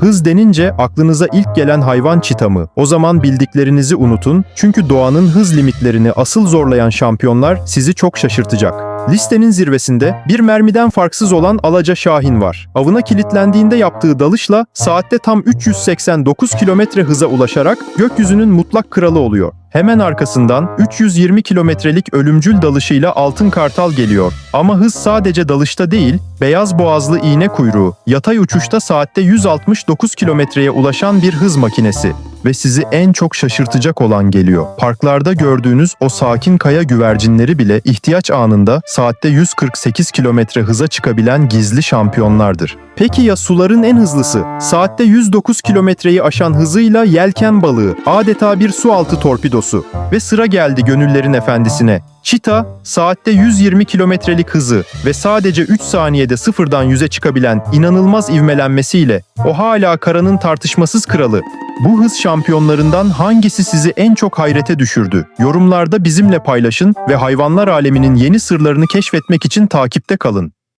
Hız denince aklınıza ilk gelen hayvan çita mı? O zaman bildiklerinizi unutun çünkü doğanın hız limitlerini asıl zorlayan şampiyonlar sizi çok şaşırtacak. Listenin zirvesinde bir mermiden farksız olan Alaca Şahin var. Avına kilitlendiğinde yaptığı dalışla saatte tam 389 kilometre hıza ulaşarak gökyüzünün mutlak kralı oluyor. Hemen arkasından 320 kilometrelik ölümcül dalışıyla Altın Kartal geliyor. Ama hız sadece dalışta değil, beyaz boğazlı iğne kuyruğu, yatay uçuşta saatte 169 kilometreye ulaşan bir hız makinesi. Ve sizi en çok şaşırtacak olan geliyor. Parklarda gördüğünüz o sakin kaya güvercinleri bile ihtiyaç anında saatte 148 kilometre hıza çıkabilen gizli şampiyonlardır. Peki ya suların en hızlısı? Saatte 109 kilometreyi aşan hızıyla yelken balığı, adeta bir su altı torpidosu. Ve sıra geldi gönüllerin efendisine. Çita, saatte 120 kilometrelik hızı ve sadece 3 saniyede sıfırdan yüze çıkabilen inanılmaz ivmelenmesiyle o hala karanın tartışmasız kralı. Bu hız şampiyonlarından hangisi sizi en çok hayrete düşürdü? Yorumlarda bizimle paylaşın ve hayvanlar aleminin yeni sırlarını keşfetmek için takipte kalın.